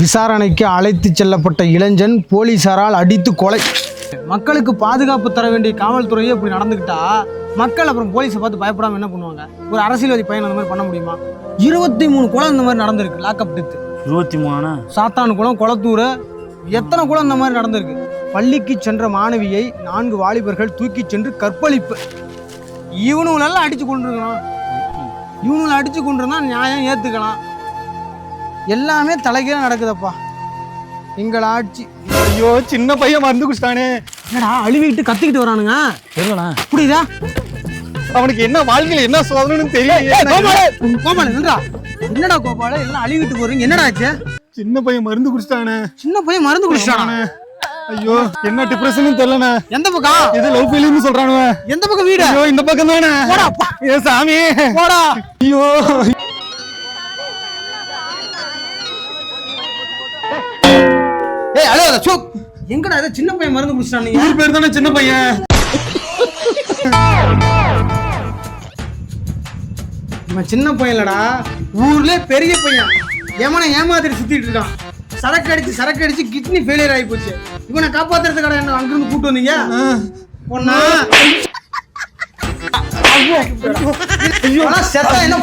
விசாரணைக்கு அழைத்துச் செல்லப்பட்ட இளைஞன் போலீசாரால் அடித்து கொலை. மக்களுக்கு பாதுகாப்பு தர வேண்டிய காவல்துறையே இப்படி நடந்துக்கிட்டா மக்கள் அப்புறம் போலீஸை பார்த்து பயப்படாம என்ன பண்ணுவாங்க? ஒரு அரசியல்வாதி பையன் அந்த மாதிரி பண்ண முடியுமா? இருபத்தி மூணு கொலை இந்த மாதிரி நடந்திருக்கு லாக்அப் டெத்து இருபத்தி மூணா சாத்தான் குளம் குளத்தூர். எத்தனை குளம் இந்த மாதிரி நடந்திருக்கு? பள்ளிக்கு சென்ற மாணவியை நான்கு வாலிபர்கள் தூக்கி சென்று கற்பழிப்பு. இவனுங்களெல்லாம் அடிச்சு கொண்டிருக்கணும் இவனுங்களை அடிச்சு கொண்டிருந்தா நியாயம் ஏத்துக்கலாம். எல்லாமே தலைகீழ நடக்குதப்பா. எங்கள் ஆட்சி. ஐயோ சின்ன பையன் மருந்து குடிச்சிட்டானே. என்னடா அழுவிட்டு கத்திக்கிட்டு வரானுங்க? தெரியலண்ணா. புரியுதா? அவனுக்கு என்ன வாழ்க்கையில என்ன சோதனைன்னு தெரியல கோபால! நின்றா என்னடா கோபால? எல்லாம் அழுவிட்டு போறீங்க. என்னடா ஆச்சு? சின்ன பையன் மருந்து குடிச்சிட்டானே. சின்ன பையன் மருந்து குடிச்சிட்டானே? ஐயோ என்ன டிப்ரெஷன் தெரியலண்ணே. எந்த பக்கம் இது லவ் ஃபெயிலியர்னு சொல்றானுவ. எந்த பக்கம் வீடு? ஐயோ இந்த பக்கம் தானே போடா. ஏ சாமி. போடா. ஐயோ. சோப் எங்கடா சின்ன பையன் மருந்து குடிச்சிட்டானீங்க ஊர் பேர் தானே சின்ன பையன்? இவன் சின்ன பையன்லடா ஊர்ல பெரிய பையன். ஏமனை ஏமாத்திட்டு சுத்திட்டு இருக்கான்? சரக்கு அடிச்சு சரக்கு அடிச்சு கிட்னி ஃபெயிலியர் ஆகி போச்சு. இவனை காப்பாத்துறதுக்காக என்ன அங்கிருந்து கூட்டு வந்தீங்க? ஒன்னா ஐயோ செத்தா என்ன